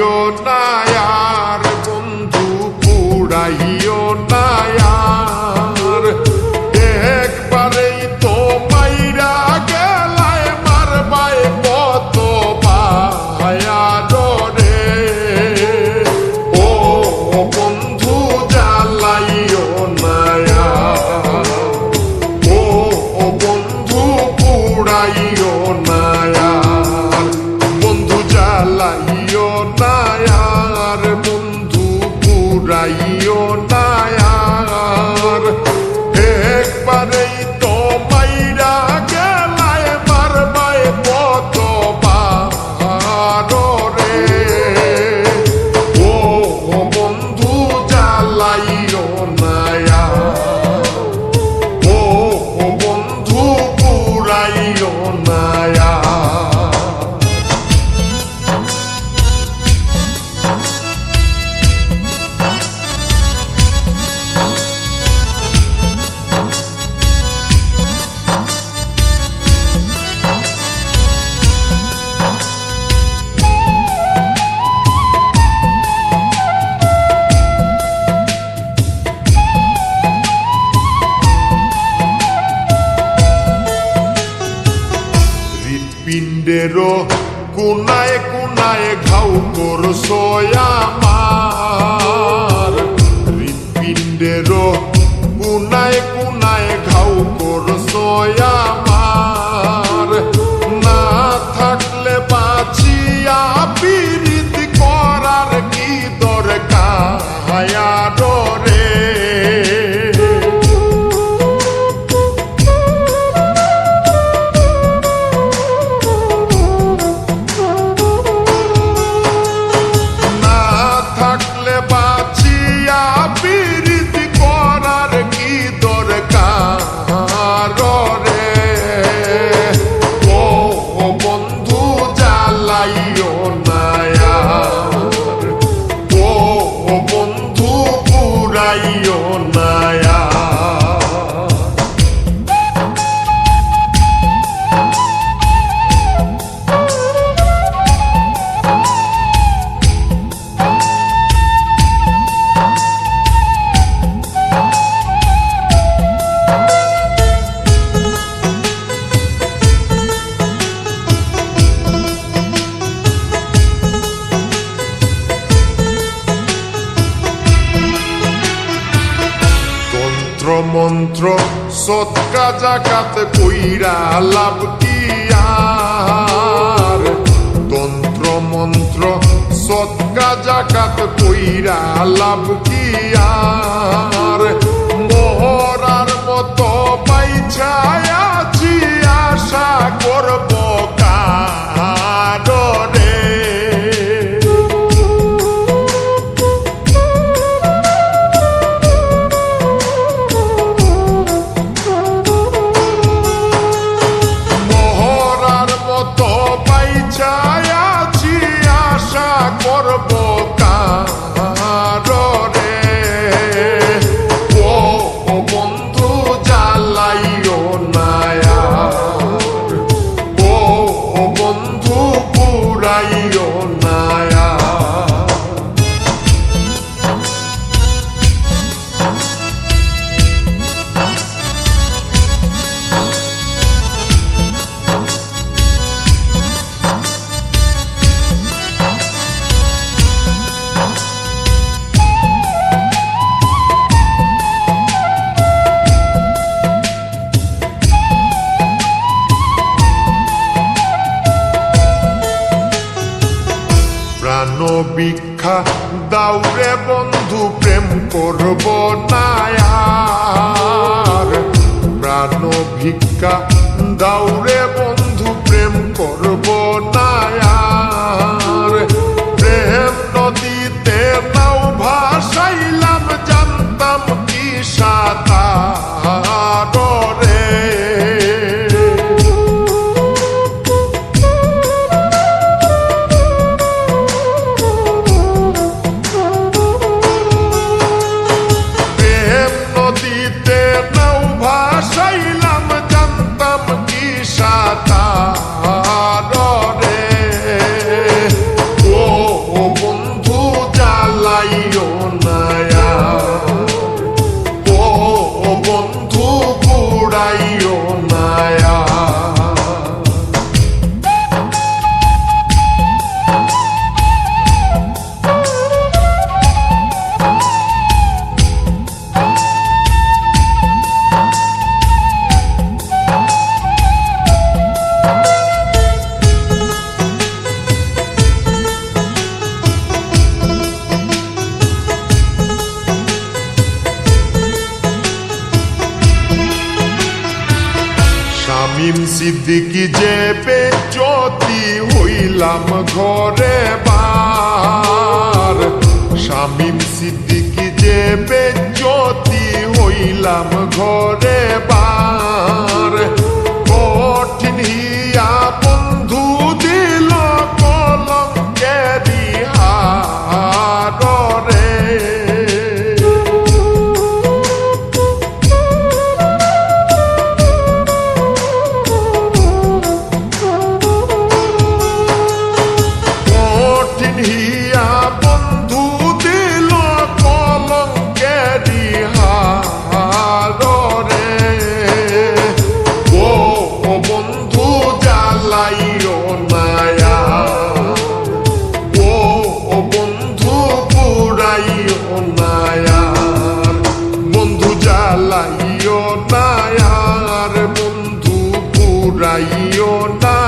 yotnaya হৃৎপিণ্ডেরও কোনায় কোনায় ঘাউ করছ আমার কোনায় কোনায় ঘাউ করছ আমার সৎকা জাকাত কইরা লাভ কি আর? তন্ত্র মন্ত্র সৎকা জাকাত কইরা লাভ কি আর? ভিক্ষা দাউরে বন্ধু প্রেম করব নায়ার প্রাণ ভিক্ষা দাউরে বন্ধু। সিদ্দিকি যে বেজ্জতি হইলাম ঘরে বার। শামিম সিদ্দিকি যে বেজ্জতি হইলাম ঘরে বার। পালাইও নায়া ও বন্ধু পুরাইও নায়া বন্ধু জ্বালাইও নায়ার বন্ধু পুরাইও না।